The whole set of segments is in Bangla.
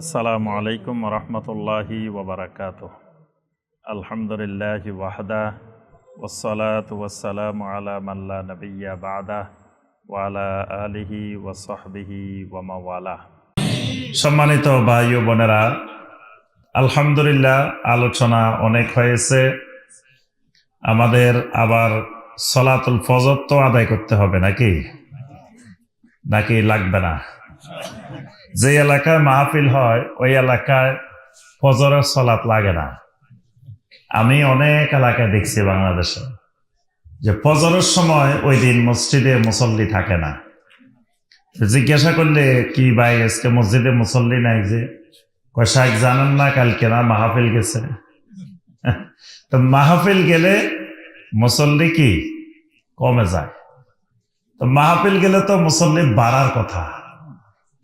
আসসালামু আলাইকুম রহমতুল্লাহি ওবরাকাত আলহামদুলিল্লাহ ওয়াহদা ওসলাত ওয়াসালাম আলা মাল্লা নবিয়া বাদা ওয়ালা আলিহি ওয়াসহবিহি ওয়ামাওয়ালা সম্মানিত ভাই ও বোনেরা, আলহামদুলিল্লাহ আলোচনা অনেক হয়েছে। আমাদের আবার সলাতুল ফজর তো আদায় করতে হবে নাকি? নাকি লাগবে না? যে এলাকায় মাহফিল হয়, ওই এলাকায় ফজরের সলাৎ লাগে না। আমি অনেক এলাকায় দেখছি বাংলাদেশে যে ফজরের সময় ওই দিন মসজিদে মুসল্লি থাকে না। জিজ্ঞাসা করলে, কি ভাই, আজকে মসজিদে মুসল্লি নাই যে? শাহেক জানেন না, কালকে না মাহফিল গেছে? তো মাহফিল গেলে মুসল্লি কি? কমে যায়। তো মাহফিল গেলে তো মুসল্লি বাড়ার কথা।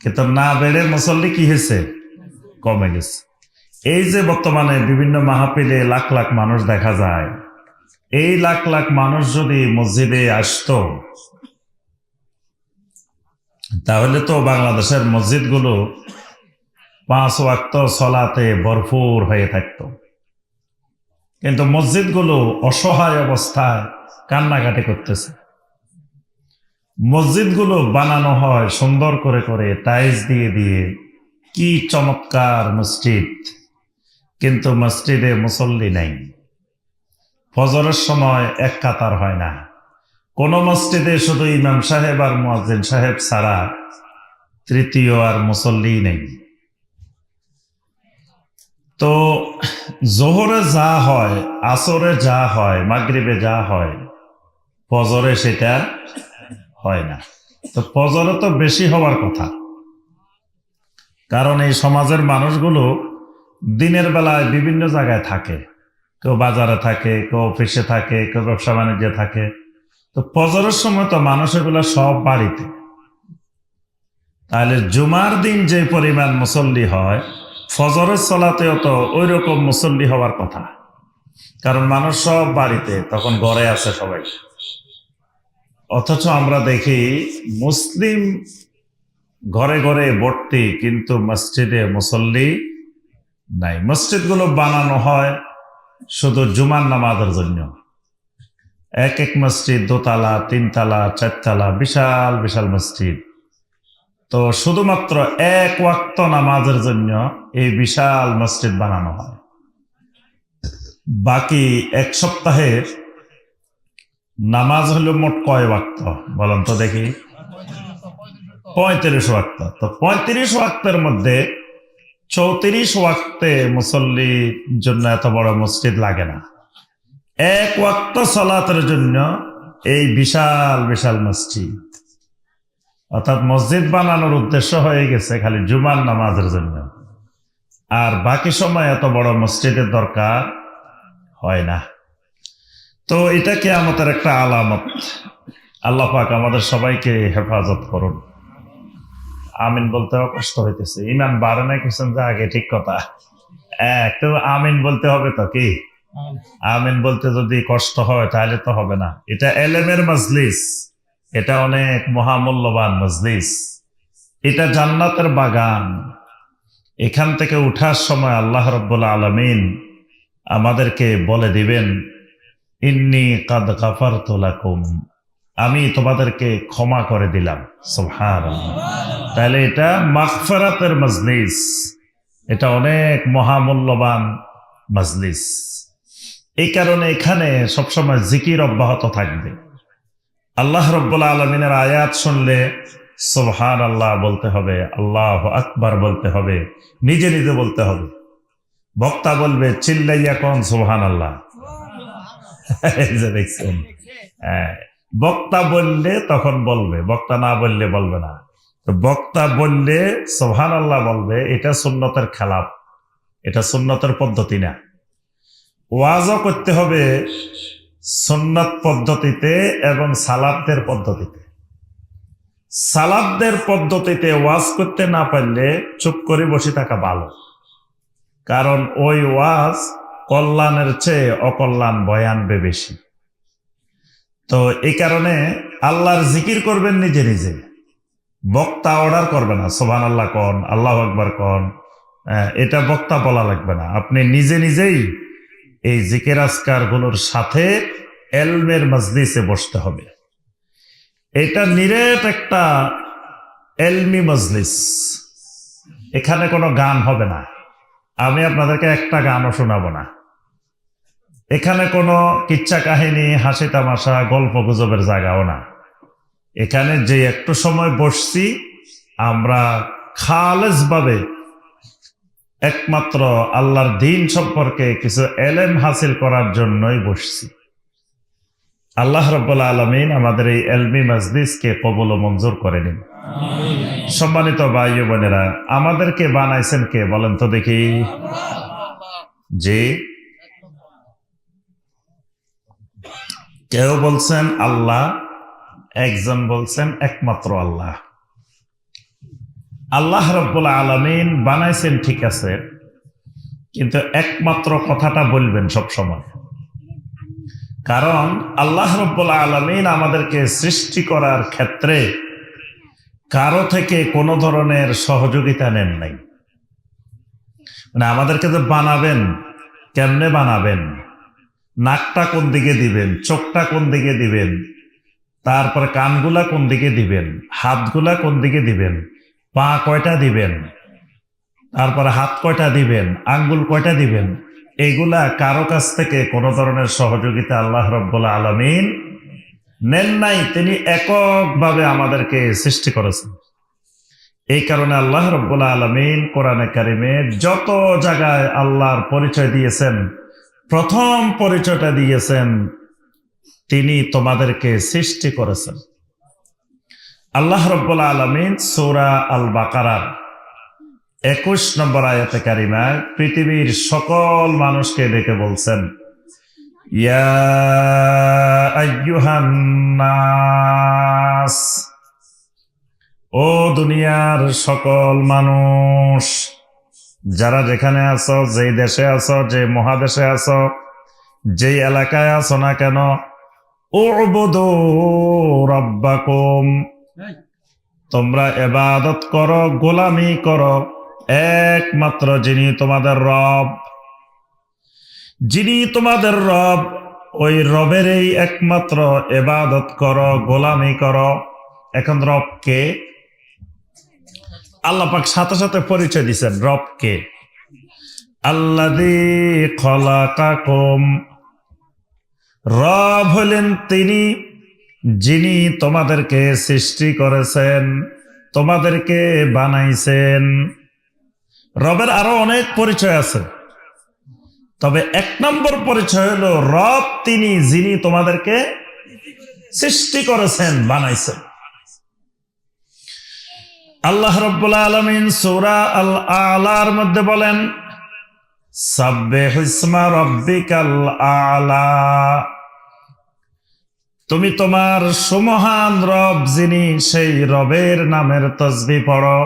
কিন্তু না বেড়ে মুসল্লি কি হয়েছে? কমে গেছে। এই যে বর্তমানে বিভিন্ন মাহফিলে লাখ লাখ মানুষ দেখা যায়, এই লাখ লাখ মানুষ যদি মসজিদে আসতো, তাহলে তো বাংলাদেশের মসজিদগুলো পাঁচ ওয়াক্ত সলাতে ভরপুর হয়ে থাকতো। কিন্তু মসজিদগুলো অসহায় অবস্থায় কান্নাকাটি করতেছে। মসজিদগুলো বানানো হয় সুন্দর করে করে টাইলস দিয়ে দিয়ে। কি চমৎকার মসজিদ। কিন্তু মসজিদে মুসল্লি নাই। ফজরের সময় এক কাতার হয় না। কোন মসজিদে শুধু ইমাম সাহেব আর মুয়াজ্জিন সাহেব ছাড়া তৃতীয় আর মুসল্লি নেই। তো জোহরে যা হয়, আসরে যা হয়, মাগরিবে যা হয়, ফজরে সেটা হয় না। তো ফজরে তো বেশি হওয়ার কথা। কারণ এই সমাজের মানুষগুলো দিনের বেলায় বিভিন্ন জায়গায় থাকে। কেউ বাজারে থাকে, কেউ অফিসে থাকে, কেউ ব্যবসা বাণিজ্যে থাকে। তো ফজরের সময় তো মানুষ এগুলো সব বাড়িতে। তাহলে জুমার দিন যে পরিমাণ মুসল্লি হয়, ফজরের চলাতেও তো ওই রকম মুসল্লি হওয়ার কথা। কারণ মানুষ সব বাড়িতে, তখন ঘরে আছে সবাই। অথচ আমরা দেখি মুসলিম ঘরে ঘরে ভর্তি কিন্তু মসজিদে মুসল্লি নাই। মসজিদগুলো বানানো হয় শুধু জুমার নামাজের জন্য। এক এক মসজিদ দোতলা, তিনতলা, চারতলা, বিশাল বিশাল মসজিদ। তো শুধুমাত্র এক ওয়াক্ত নামাজের জন্য এই বিশাল মসজিদ বানানো হয়। বাকি এক সপ্তাহের নামাজ হলো মোট কয় ওয়াক্ত? বলেন তো দেখি। পঁয়ত্রিশ ওয়াক্ত। তো পঁয়ত্রিশ ওয়াক্তের মধ্যে চৌত্রিশ ওয়াক্তে মুসল্লির জন্য এত বড় মসজিদ লাগে না। এক ওয়াক্ত সলাতের জন্য এই বিশাল বিশাল মসজিদ। অর্থাৎ মসজিদ বানানোর উদ্দেশ্য হয়ে গেছে খালি জুমার নামাজের জন্য। আর বাকি সময় এত বড় মসজিদের দরকার হয় না। তো এটা আমাদের একটা আলামত। আল্লাহ পাক আমাদের সবাইকে হেফাজত করুন। আমিন বলতে কষ্ট হইতেছে। ইমান বাড়ে নাই কোশ্চেন যে আগে, ঠিক কথা। একটু আমিন বলতে হবে তো কি? আমিন বলতে যদি কষ্ট হয়, তাহলে তো হবে না। এটা এলেমের মজলিস। এটা অনেক মহামূল্যবান মজলিস। এটা জান্নাতের বাগান। এখান থেকে উঠার সময় আল্লাহ রব্বুল্লা আলমিন আমাদেরকে বলে দিবেন ইন্নি কাদ গাফার তোলাকুম আমি তোমাদেরকে ক্ষমা করে দিলাম। সোহার তাহলে এটা মাগফেরাতের মজলিস। এটা অনেক মহামূল্যবান মজলিস। এই কারণে এখানে সবসময় জিকির অব্যাহত থাকবে। আল্লাহ রব্বুল্লা আলমিনের আয়াত শুনলে সোহান আল্লাহ বলতে হবে, আল্লাহ আকবার বলতে হবে, নিজে নিজে বলতে হবে। বক্তা বলবে, চিল্লাইয়া কন সোহান আল্লাহ দেখছেন। হ্যাঁ বক্তা বললে তখন বলবে, বক্তা না বললে বলবে না। তো বক্তা বললে সোহান আল্লাহ বলবে, এটা সুন্নতের খেলাপ এটা সুন্নতের পদ্ধতি না। ওয়াজও করতে হবে সুন্নত পদ্ধতিতে এবং সালাবদের পদ্ধতিতে। সালাবদের পদ্ধতিতে ওয়াজ করতে না পারলে চুপ করে বসে থাকা ভালো। কারণ ওই ওয়াজ কল্যাণের চেয়ে অকল্যাণ বয়ানবে বেশি। তো এই কারণে আল্লাহর জিকির করবেন নিজে নিজে। বক্তা অর্ডার করবে না সোভান আল্লাহ কন, আল্লাহ আকবর কন এটা বক্তা বলা লাগবে না। আপনি নিজে নিজেই এই জিকের আজকারগুলোর সাথে এলমের মজলিসে বসতে হবে। এটা নিরেট একটা এলমি মজলিস। এখানে কোনো গান হবে না। আমি আপনাদেরকে একটা গানও শোনাবো না। এখানে কোনো কিচ্ছা কাহিনী, হাসি তামাশা, গল্প গুজবের জায়গাও না। এখানে যে একটু সময় বসছি, আমরা খালেজ ভাবে একমাত্র আল্লাহর দিন সম্পর্কে কিছু এলেম হাসিল করার জন্যই বসছি। আল্লাহ রব্বুল্লা আলমিন আমাদের এই এলমি মজলিসকে কবল ও মঞ্জুর করে নিন। সম্মানিত ভাই বোনেরা, আমাদেরকে বানাইছেন কে বলেন তো দেখি? যে কেউ বলছেন আল্লাহ, একজন বলছেন একমাত্র আল্লাহ। আল্লাহ রব্বুল আলমিন বানাইছেন ঠিক আছে, কিন্তু একমাত্র কথাটা বলবেন সব সময়। কারণ আল্লাহ রব্বুল আলমিন আমাদেরকে সৃষ্টি করার ক্ষেত্রে কারও থেকে কোনো ধরনের সহযোগিতা নেন নাই। মানে আমাদেরকে যে বানাবেন, কেমনে বানাবেন? নাকটা কোন দিকে দিবেন, চোখটা কোন দিকে দিবেন? তারপরে কানগুলা কোন দিকে দিবেন, হাতগুলা কোন দিকে দিবেন, পা কয়টা দিবেন? তারপরে হাত কয়টা দিবেন, আঙ্গুল কয়টা দিবেন? এগুলা কারও কাছ থেকে কোনো ধরনের সহযোগিতা আল্লাহ রব্বুল্লা আলমিন নেন নাই, তিনি এককভাবে আমাদেরকে সৃষ্টি করেছেন। এই কারণে আল্লাহ রব্বুল্লা আলমিন কোরআনে কারিমে যত জায়গায় আল্লাহর পরিচয় দিয়েছেন, প্রথম পরিচয়টা দিয়েছেন, তিনি তোমাদেরকে সৃষ্টি করেছেন। আল্লাহ রব্বুল আলমিন সৌরা আল বাকারার একুশ নম্বর আয়াতে কারিমায় পৃথিবীর সকল মানুষকে ডেকে বলছেন ইয়া আইয়ুহান নাস ও দুনিয়ার সকল মানুষ যারা যেখানে আছো যেই দেশে আছো যে মহাদেশে আছো যেই এলাকায় আছো না কেন রব্বাকুম। তোমরা এবাদত করো গোলামি করো একমাত্র যিনি তোমাদের রব। যিনি তোমাদের রব, ওই রবের এই একমাত্র এবাদত করো, গোলামি কর। এখন রবকে আল্লাহ পাক সাথে সাথে পরিচয় দিচ্ছেন রবকে আল্লাদি খলাকাকুম। রব হলেন তিনি যিনি তোমাদেরকে সৃষ্টি করেছেন, তোমাদেরকে বানাইছেন। রবের আরও অনেক পরিচয় আছে। তবে এক নম্বর পরিচয় হলো রব, তিনি যিনি তোমাদেরকে সৃষ্টি করেছেন, বানাইছেন। আল্লাহ রব্বুল আলমিন সৌরা আল আলার মধ্যে বলেন আলা। তুমি তোমার সুমহান রব, যিনি সেই রবের নামের তসবি পড়ো।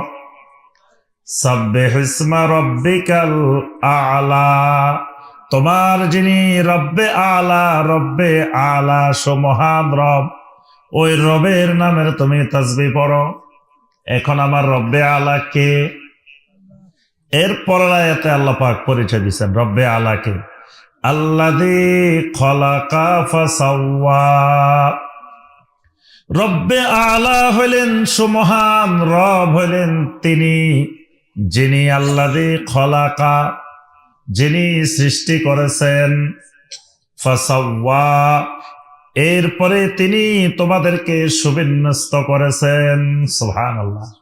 সাব্বে হুসমা রব্বিকাল আলা। তোমার যিনি রব্বে আলা রব্বে আলা সুমহান রব, ওই রবের নামের তুমি তসবি পড়ো। এখন আমার রব্বে আলা কে? এর পরের আয়াতে আল্লাহ পাক পরিচয় দিচ্ছেন রব্বে আলাকে আল্লাদি খলাকা রব্বে আলা হলেন সুমহান রব হলেন তিনি, যিনি আল্লাদি খলাকা যিনি সৃষ্টি করেছেন এরপরে তিনি তোমাদেরকে সুবিন্যস্ত করেছেন। সোহান আল্লাহ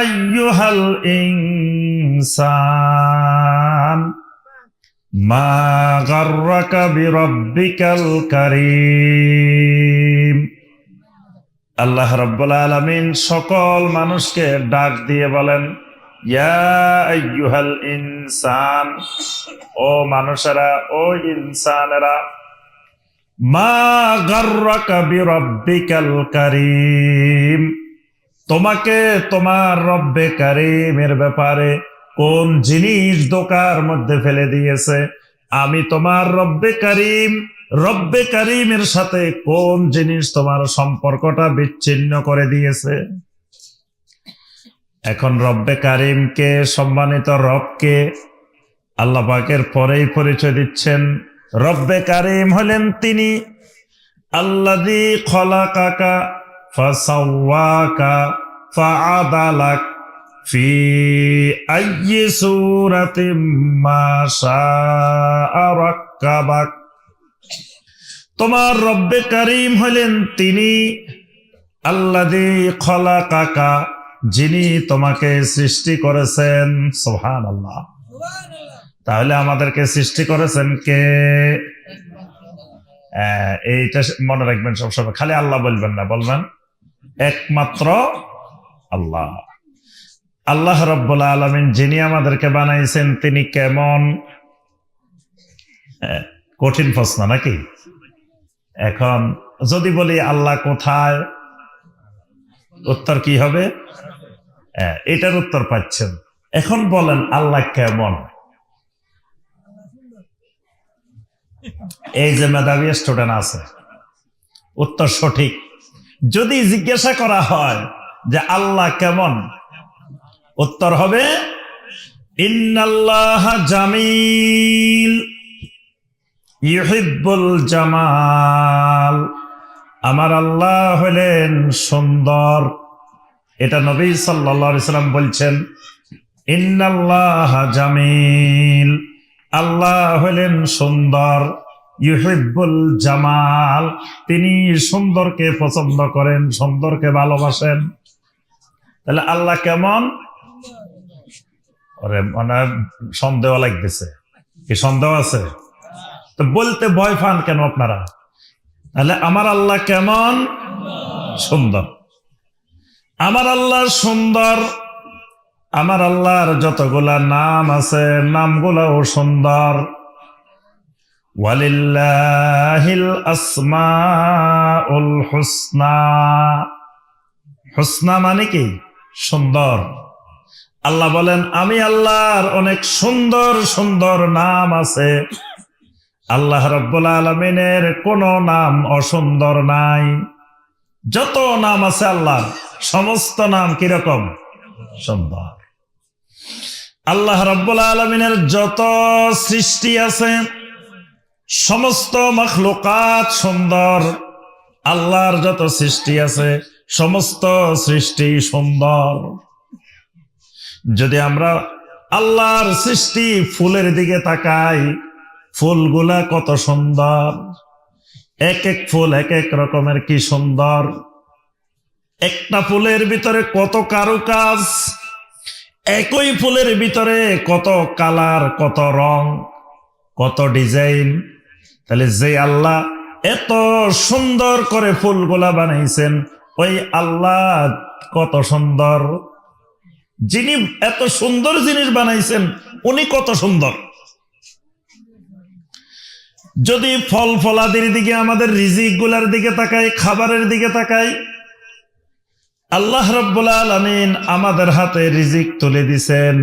আইয়ুহাল ইনসান আল্লাহ রাব্বুল আলামিন সকল মানুষকে ডাক দিয়ে বলেন ইনসান। ও মানুষেরা, ও ইনসানেরা তোমাকে তোমার রব্বে কারিমের ব্যাপারে কোন জিনিস দোকার মধ্যে ফেলে দিয়েছে? আমি তোমার রব্বে কারিম, রব্বে কারিমের সাথে কোন জিনিস তোমার সম্পর্কটা বিচ্ছিন্ন করে দিয়েছে? এখন রব্বে কারিমকে, সম্মানিত রবকে আল্লাহ পাকের পরেই পরিচয় দিচ্ছেন। রব্বে কারিম হলেন তিনি আল্লাদি ফাসাওয়াকা ফাআদালাক ফি মা তোমার রব্বে কারিম হলেন তিনি আল্লাদি খলাকাকা যিনি তোমাকে সৃষ্টি করেছেন সোহান আল্লাহ তাহলে আমাদেরকে সৃষ্টি করেছেন কে? আহ, এইটা মনে রাখবেন সবসময়। খালি আল্লাহ বলবেন না বলবেন একমাত্র আল্লাহ। আল্লাহ রব্বুল আলমিন যিনি আমাদেরকে বানাইছেন তিনি কেমন? আহ, কঠিন প্রশ্ন নাকি? এখন যদি বলি আল্লাহ কোথায় উত্তর কি হবে? হ্যাঁ, এটার উত্তর পাচ্ছেন। এখন বলেন, আল্লাহ কেমন? এই যে মেধাবী স্টুডেন্ট আছে, উত্তর সঠিক। যদি জিজ্ঞাসা করা হয় যে আল্লাহ কেমন, উত্তর হবে, ইন্নাল্লাহ জামিল, ইউহিব্বুল জামাল। আমার আল্লাহ হলেন সুন্দর। এটা নবী সাল্লাম বলছেন জামিল আল্লাহ হলেন সুন্দর, ইউহিব্বুল জামাল। তিনি সুন্দরকে পছন্দ করেন, সুন্দরকে ভালোবাসেন। তাহলে আল্লাহ কেমন? ওরে মানে সন্দেহ লাগতেছে। কি সন্দেহ আছে? তো বলতে ভয় পান কেন আপনারা? তাহলে আমার আল্লাহ কেমন? সুন্দর। আমার আল্লাহ সুন্দর। আমার আল্লাহর যতগুলা নাম আছে, নামগুলাও সুন্দর। ওয়ালিল্লাহিল আসমাউল হুসনা। হুসনা মানে কি? সুন্দর। আল্লাহ বলেন, আমি আল্লাহর অনেক সুন্দর সুন্দর নাম আছে। আল্লাহ রব্বুল আলমিনের কোন নাম অসুন্দর নাই। যত নাম আছে আল্লাহ সমস্ত নাম কীরকম? সুন্দর। আল্লাহ রব্বুল আলমিনের যত সৃষ্টি আছে, সমস্ত মখলুকাত সুন্দর। আল্লাহর যত সৃষ্টি আছে, সমস্ত সৃষ্টি সুন্দর। যদি আমরা আল্লাহর সৃষ্টি ফুলের দিকে তাকাই, ফুলগুলা কত সুন্দর। এক এক ফুল, এক এক রকমের কি সুন্দর। একটা ফুলের ভিতরে কত কারুকাজ, একই ফুলের ভিতরে কত কালার, কত রং, কত ডিজাইন। তাহলে যে আল্লাহ এত সুন্দর করে ফুলগুলা বানাইছেন, ওই আল্লাহ কত সুন্দর। যিনি এত সুন্দর জিনিস বানাইছেন, উনি কত সুন্দর। যদি ফল ফলাদির দিকে আমাদের রিজিকগুলার দিকে তাকাই, খাবারের দিকে তাকাই, আল্লাহ রব্বুল আলমিন আমাদের হাতে রিজিক তুলে দিছেন।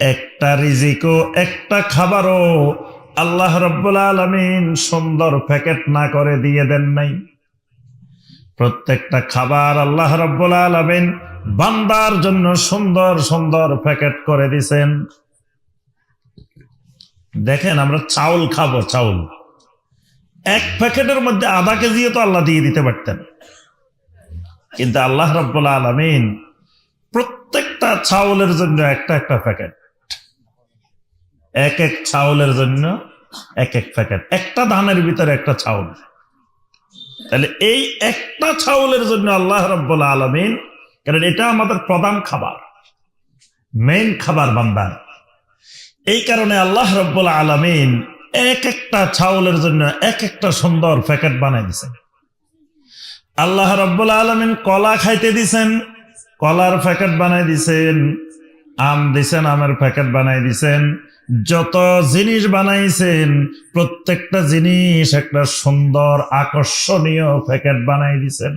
একটা রিজিকও, একটা খাবারও আল্লাহ রব্বুল আলমিন সুন্দর প্যাকেট না করে দিয়ে দেন নাই। প্রত্যেকটা খাবার আল্লাহ রব্বুল আলমিন বান্দার জন্য সুন্দর সুন্দর প্যাকেট করে দিছেন। দেখেন, আমরা চাউল খাব, চাউল। এক প্যাকেটের মধ্যে আধা কেজিও তো আল্লাহ দিয়ে দিতে পারতেন। কিন্তু আল্লাহ রব্বুল্লা আলমিন প্রত্যেকটা চাউলের জন্য একটা একটা প্যাকেট। এক এক চাউলের জন্য এক এক প্যাকেট। একটা ধানের ভিতরে একটা চাউল। তাহলে এই একটা চাউলের জন্য আল্লাহ রব্বুল্লা আলমিন, কারণ এটা আমাদের প্রধান খাবার মেইন খাবার বান্দার। এই কারণে আল্লাহ রব্বুল আলমিন এক একটা চাউলের জন্য এক একটা সুন্দর প্যাকেট বানাই দিছেন আল্লাহ রব্বুল আলমিন কলা খাইতে দিছেন কলার প্যাকেট বানাই দিছেন আম দিছেন আমের প্যাকেট বানাই দিছেন যত জিনিস বানাইছেন, প্রত্যেকটা জিনিস একটা সুন্দর আকর্ষণীয় প্যাকেট বানাই দিছেন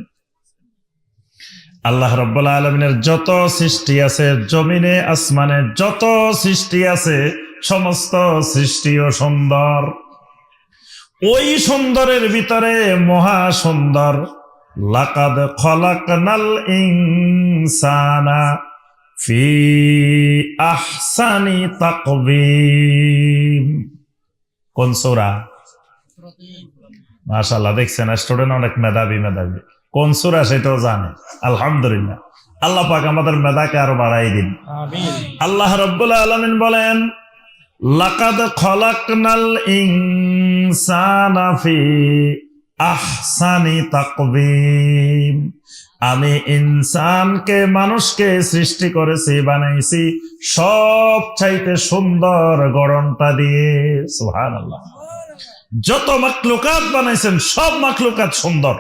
আল্লাহ রব্বুল আলমিনের যত সৃষ্টি আছে, জমিনে, আসমানে যত সৃষ্টি আছে, সমস্ত সৃষ্টিও সুন্দর। ওই সুন্দরের ভিতরে মহা সুন্দর। লাকাদ খলাকনাল ইনসানা ফি আহসানি তাকবীম। কোন সূরা? মাশাআল্লাহ, দেখছেন, স্টুডেন্ট অনেক মেধাবী মেধাবী। কোন সূরা সেটাও জানে। আলহামদুলিল্লাহ। আল্লাহ পাক আমাদের মেধাকে আরও বাড়াই দিন। আল্লাহ রব্বুল আলামিন বলেন লাকাদ খলাকনাল ইনসানা ফি আহসানি তাকবীম। আমি ইনসানকে মানুষকে সৃষ্টি করেছি বানাইছি সব চাইতে সুন্দর গড়নটা দিয়ে। সুবহানাল্লাহ। যত মাকলুকাত বানাইছেন সব মাকলুকাত সুন্দর।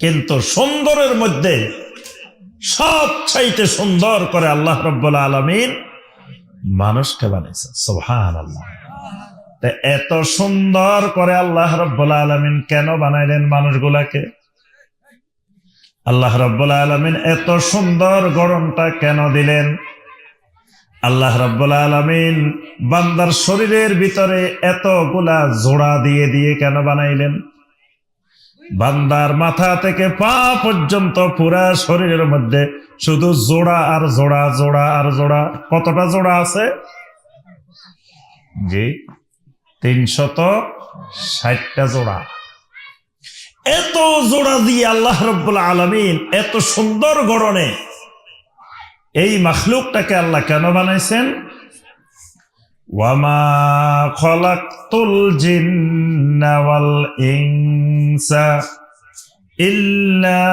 কিন্তু সুন্দরের মধ্যে সব চাইতে সুন্দর করে আল্লাহ রব্বুল আলমিন মানুষকে বানিয়েছেন সোহান আল্লাহ এত সুন্দর করে আল্লাহ রব্বুল আলমিন কেন বানাইলেন মানুষগুলাকে? আল্লাহ রব্বুল আলমিন এত সুন্দর গরমটা কেন দিলেন? আল্লাহ রব্বুল আলমিন বান্দার শরীরের ভিতরে এতগুলা জোড়া দিয়ে দিয়ে কেন বানাইলেন? বান্দার মাথা থেকে পা পর্যন্ত পুরা শরীরের মধ্যে শুধু জোড়া আর জোড়া জোড়া আর জোড়া। কতটা জোড়া আছে? জি, তিনশত ষাটটা জোড়া। এত জোড়া দিয়ে আল্লাহ রব্বুল আলমিন এত সুন্দর গড়নে এই মাখলুকটাকে আল্লাহ কেন বানাইছেন? খলাকতুল জিন্না ওয়াল ইনসা ইল্লা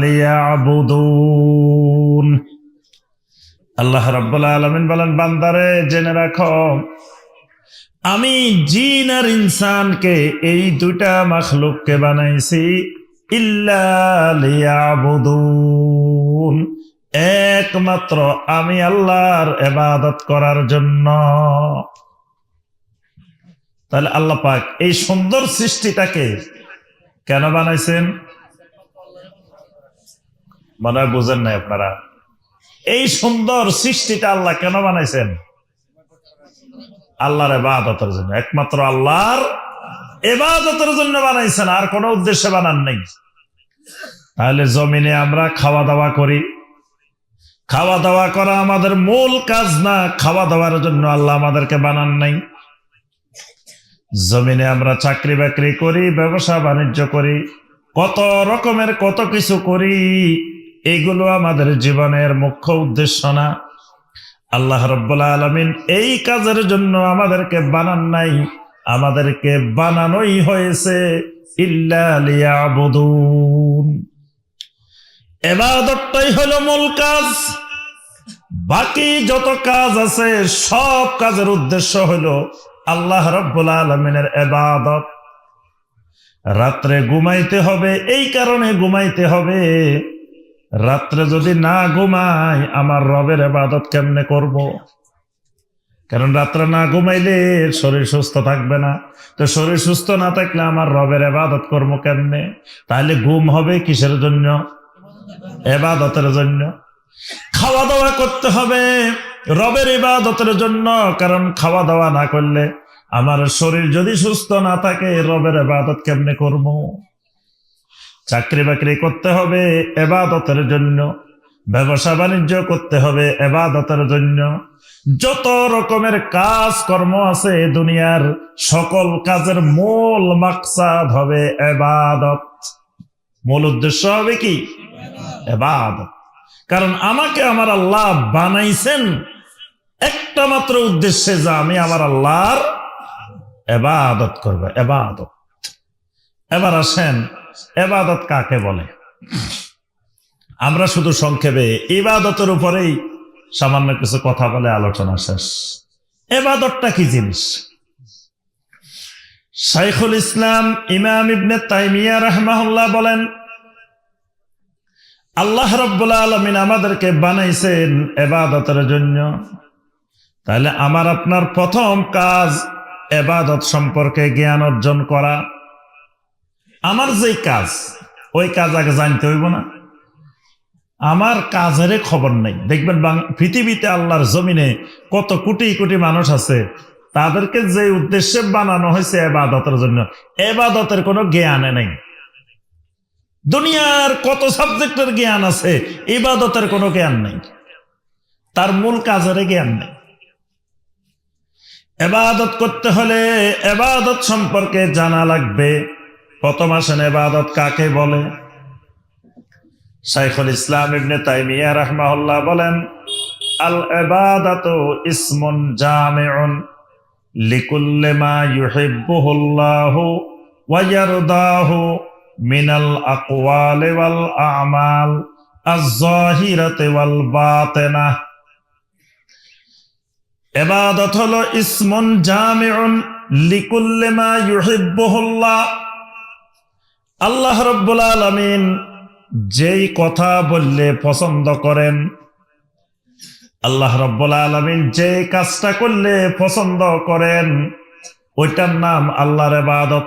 লিয়াবুদুন। আল্লাহ রাব্বুল আলামিন বলেন, বান্দারে, জেনে রাখো, আমি জিন আর ইনসানকে, এই দুইটা মাখলুককে বানাইছি, ইল্লা লিয়াবুদুন। একমাত্র আমি আল্লাহর এবাদত করার জন্য। তাহলে আল্লাহ পাক এই সুন্দর সৃষ্টিটাকে কেন বানাইছেন? মনে হয় বুঝেন নাই আপনারা। এই সুন্দর সৃষ্টিটা আল্লাহ কেন বানাইছেন? আল্লাহর এবাদতের জন্য। একমাত্র আল্লাহর এবাদতের জন্য বানাইছেন, আর কোনো উদ্দেশ্যে বানান নেই। তাহলে জমিনে আমরা খাওয়া দাওয়া করি। খাওয়া দাওয়া করা আমাদের মূল কাজ না খাওয়া দাওয়ার জন্য আল্লাহ আমাদেরকে বানান নাই। জমিনে আমরা চাকরি বাকরি করি ব্যবসা বাণিজ্য করি, কত রকমের কত কিছু করি, এগুলো আমাদের জীবনের মুখ্য উদ্দেশ্য না। আল্লাহ রব্বুল্লা আলমিন এই কাজের জন্য আমাদেরকে বানান নাই, আমাদেরকে বানানোই হয়েছে ইল্লা লিয়াবুদুন। এবাদতটাই হলো মূল কাজ। বাকি যত কাজ আছে, সব কাজের উদ্দেশ্য হলো আল্লাহ রব্বুল আলমিনের এবাদত। রাত্রে ঘুমাইতে হবে, এই কারণে ঘুমাইতে হবে। রাত্রে যদি না ঘুমাই, আমার রবের এবাদত কেমনে করব। কারণ রাত্রে না ঘুমাইলে শরীর সুস্থ থাকবে না। তো শরীর সুস্থ না থাকলে আমার রবের এবাদত কর্ম কেমনে? তাহলে ঘুম হবে কিসের জন্য? এবাদতের জন্য। খাওয়া দাওয়া করতে হবে রবের ইবাদতের জন্য, কারণ খাওয়া দাওয়া না করলে আমার শরীর যদি সুস্থ না থাকে, রবের এবাদত কেমনে করব? চাকরি বাকরি করতে হবে এবাদতের জন্য, ব্যবসা বাণিজ্য করতে হবে এবাদতের জন্য। যত রকমের কাজ কর্ম আছে দুনিয়ার, সকল কাজের মূল মাকসাদ হবে এবাদত। মূল উদ্দেশ্য হবে কি? কারণ আমাকে আমার আল্লাহ বানাইছেন একটা মাত্র উদ্দেশ্যে যে আমি আমার আল্লাহর এবাদত করব, এবাদত। এবার আসেন, এবাদত কাকে বলে? আমরা শুধু সংক্ষেপে ইবাদতের উপরেই সামান্য কিছু কথা বলে আলোচনা শেষ। এবাদতটা কি জিনিস? শাইখুল ইসলাম ইমাম ইবনে তাইমিয়া রহমাহুল্লাহ বলেন আল্লাহ রব্বুল্লা আলমিন আমাদেরকে বানাইছেন এবাদতের জন্য। তাহলে আমার আপনার প্রথম কাজ এবাদত সম্পর্কে জ্ঞান অর্জন করা। আমার যে কাজ, ওই কাজ আগে জানতে হইব না। আমার কাজের খবর নেই। দেখবেন পৃথিবীতে আল্লাহর জমিনে কত কোটি কোটি মানুষ আছে। তাদেরকে যে উদ্দেশ্যে বানানো হয়েছে এবাদতের জন্য, এবাদতের কোনো জ্ঞানে নেই। দুনিয়ার কত সাবজেক্টের জ্ঞান আছে, ইবাদতের কোনো জ্ঞান নেই। তার মূল কাজের জ্ঞান নেই। এবাদত করতে হলে এবাদত সম্পর্কে জানা লাগবে। প্রথম আসেন এবাদত কাকে বলে? শাইখুল ইসলাম ইবনে তাইমিয়া রাহমাহুল্লাহ বলেন, আল এবাদাতু ইসমুন জামিউন লিকুল্লি মা ইউহিব্বুহুল্লাহু ওয়া ইয়ারদাহু মিনাল আকওয়ালি ওয়াল আমাল আয-যাহিরাতি ওয়াল বাতিনাহ এবাদত হলো ইসমুন জামিউন লিকুল্লি মা ইউহিব্বুহুল্লাহ আল্লাহ। রব্বুল আলামিন যেই কথা বললে পছন্দ করেন। আল্লাহ রব্বুল আলমিন যে কাজটা করলে পছন্দ করেন, ওইটার নাম আল্লাহর এবাদত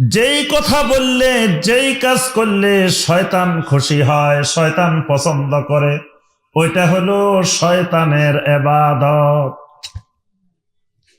যেই কথা বললে, যেই কাজ করলে শয়তান খুশি হয়, শয়তান পছন্দ করে। ওইটা হলো শয়তানের এবাদত।